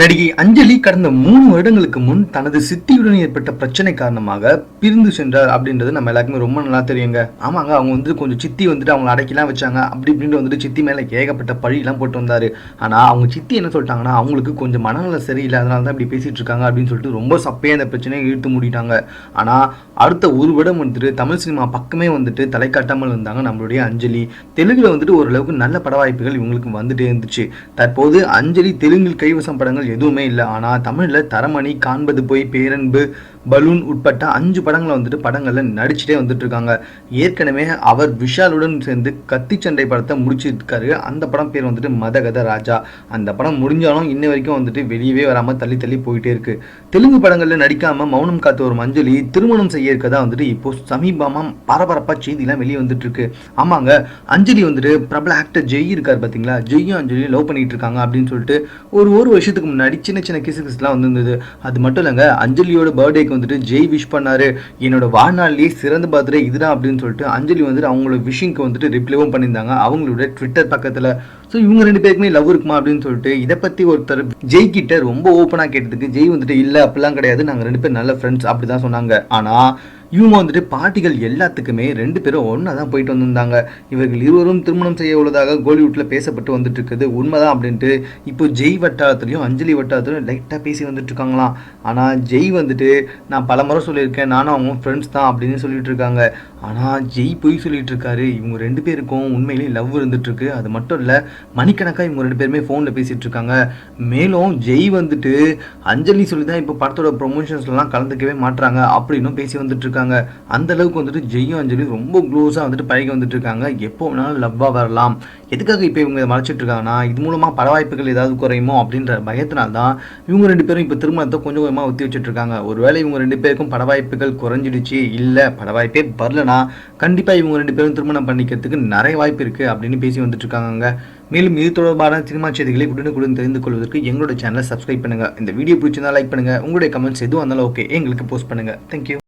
நடிகை அஞ்சலி கடந்த மூணு வருடங்களுக்கு முன் தனது சித்தியுடன் ஏற்பட்ட பிரச்சனை காரணமாக பிரிந்து சென்றார் அப்படின்றது நம்ம எல்லாருக்குமே ரொம்ப நல்லா தெரியுங்க. ஆமாங்க அவங்க வந்து கொஞ்சம் சித்தி வந்துட்டு அவங்க அடைக்கலாம் வச்சாங்க. அப்படி இப்படின்னு வந்துட்டு சித்தி மேலே ஏகப்பட்ட பழியெல்லாம் போட்டு வந்தாரு. ஆனால் அவங்க சித்தி என்ன சொல்லிட்டாங்கன்னா அவங்களுக்கு கொஞ்சம் மனநல சரியில்லை அதனால தான் இப்படி பேசிட்டு இருக்காங்க அப்படின்னு சொல்லிட்டு ரொம்ப சப்பையாக அந்த பிரச்சனையை இழுத்து மூடிட்டாங்க. ஆனால் அடுத்த ஒரு வருடம் வந்துட்டு தமிழ் சினிமா பக்கமே வந்துட்டு தலை காட்டாமல் இருந்தாங்க நம்மளுடைய அஞ்சலி. தெலுங்குல வந்துட்டு ஓரளவுக்கு நல்ல பட வாய்ப்புகள் இவங்களுக்கு வந்துட்டே இருந்துச்சு. தற்போது அஞ்சலி தெலுங்கில் கைவசம் படங்கள் எதுவுமே இல்லை. ஆனால் தமிழில் தரமணி காண்பது போய் பேரன்பு பலூன் உட்பட்ட அஞ்சு படங்களை வந்துட்டு படங்களில் நடிச்சுட்டே வந்துட்டு இருக்காங்க. ஏற்கனவே அவர் விஷாலுடன் சேர்ந்து கத்தி சண்டை படத்தை முடிச்சிருக்காரு. அந்த படம் பேர் வந்துட்டு மதகத ராஜா. அந்த படம் முடிஞ்சாலும் இன்ன வரைக்கும் வந்துட்டு வெளியவே வராமல் தள்ளி தள்ளி போயிட்டே இருக்கு. தெலுங்கு படங்களில் நடிக்காம மௌனம் காத்து வரும் அஞ்சலி திருமணம் செய்ய இருக்கதா வந்துட்டு இப்போ சமீபமாக பரபரப்பாக செய்திலாம் வெளியே வந்துட்டு இருக்கு. ஆமாங்க அஞ்சலி வந்துட்டு பிரபல ஆக்டர் ஜெய் இருக்கார் பார்த்தீங்களா ஜெய்யும் அஞ்சலியும் லவ் பண்ணிட்டு இருக்காங்க அப்படின்னு சொல்லிட்டு ஒரு ஒரு வருஷத்துக்கு முன்னாடி சின்ன சின்ன கிசு கிசுலாம் வந்துருந்தது. அது மட்டும் இல்லைங்க அஞ்சலியோட பர்த்டேக்கு வந்துட்டு ஜெய் விஷ் பண்ணாரு. என்னோட வாழ்நாள்லேயே சிறந்த பர்த்டே இதுதான் அப்படின்னு சொல்லிட்டு அஞ்சலி வந்துட்டு அவங்களோட விஷிங்க்கு வந்துட்டு ரிப்ளைவும் பண்ணியிருந்தாங்க. அவங்களோட ட்விட்டர் பக்கத்தில். ஸோ இவங்க ரெண்டு பேருக்குமே லவ் இருக்குமா அப்படின்னு சொல்லிட்டு இதை பற்றி ஒருத்தர் ஜெய் கிட்ட ரொம்ப ஓப்பனாக கேட்டதுக்கு ஜெய் வந்துட்டு இல்லை அப்படிலாம் கிடையாது. நாங்கள் ரெண்டு பேரும் நல்ல ஃப்ரெண்ட்ஸ் அப்படி தான் சொன்னாங்க. ஆனால் இவங்க வந்துட்டு பாட்டிகள் எல்லாத்துக்குமே ரெண்டு பேரும் ஒன்றா தான் போயிட்டு வந்திருந்தாங்க. இவர்கள் இருவரும் திருமணம் செய்ய உள்ளதாக கோலிவுட்டில் பேசப்பட்டு வந்துட்டு இருக்குது உண்மைதான் அப்படின்ட்டு இப்போ ஜெய் வட்டாரத்துலையும் அஞ்சலி வட்டாரத்துலையும் லைட்டாக பேசி வந்துட்டு இருக்காங்களாம் ஆனால் ஜெய் வந்துட்டு நான் பல முறை சொல்லியிருக்கேன் நானும் அவங்க ஃப்ரெண்ட்ஸ் தான் அப்படின்னு சொல்லிட்டு இருக்காங்க ஆனால் ஜெய் பொய் சொல்லிட்டு இருக்காரு இவங்க ரெண்டு பேருக்கும் உண்மையிலேயே லவ் இருந்துட்டு இருக்கு அது மட்டும் இல்லை மணிக்கணக்காக இவங்க ரெண்டு பேருமே ஃபோனில் பேசிகிட்டு இருக்காங்க மேலும் ஜெய் வந்துட்டு அஞ்சலி சொல்லி தான் இப்போ படத்தோட ப்ரொமோஷன்ஸ்லாம் கலந்துக்கவே மாட்டுறாங்க அப்படின்னும் பேசி வந்துட்டு இருக்காங்க அந்த அளவுக்கு வந்துட்டு ஜெய்யும் அஞ்சலி ரொம்ப க்ளோஸாக வந்துட்டு பழகி வந்துட்டு இருக்காங்க எப்போ வேணாலும் லவ்வாக வரலாம். எதுக்காக இப்போ இவங்க இதை மறைச்சிட்டு இருக்காங்கன்னா இது மூலமாக பட வாய்ப்புகள் ஏதாவது குறையுமோ அப்படின்ற பயத்தினால தான் இவங்க ரெண்டு பேரும் இப்போ திருமணத்தை கொஞ்சம் கொஞ்சமாக ஒத்தி வச்சுட்டு இருக்காங்க ஒருவேளை இவங்க ரெண்டு பேருக்கும் பட வாய்ப்புகள் குறைஞ்சிடுச்சு இல்லை பட வாய்ப்பே வரலனா கண்டிப்பாக இவங்க ரெண்டு பேரும் திருமணம் பண்ணிக்கிறதுக்கு நிறைய வாய்ப்பு இருக்குது அப்படின்னு பேசி வந்துட்டு இருக்காங்க மேலும் இது தொடர்பான சினிமா செய்திகளை உடனுக்குடன் தெரிந்து கொள்வதற்கு எங்களோட சேனலை சப்ஸ்கிரைப் பண்ணுங்க. இந்த வீடியோ பிடிச்சிருந்தா லைக் பண்ணுங்க. உங்களுடைய கமெண்ட்ஸ் எதுவும் இருந்தாலும் ஓகே எங்களுக்கு போஸ்ட் பண்ணுங்க. தேங்க்யூ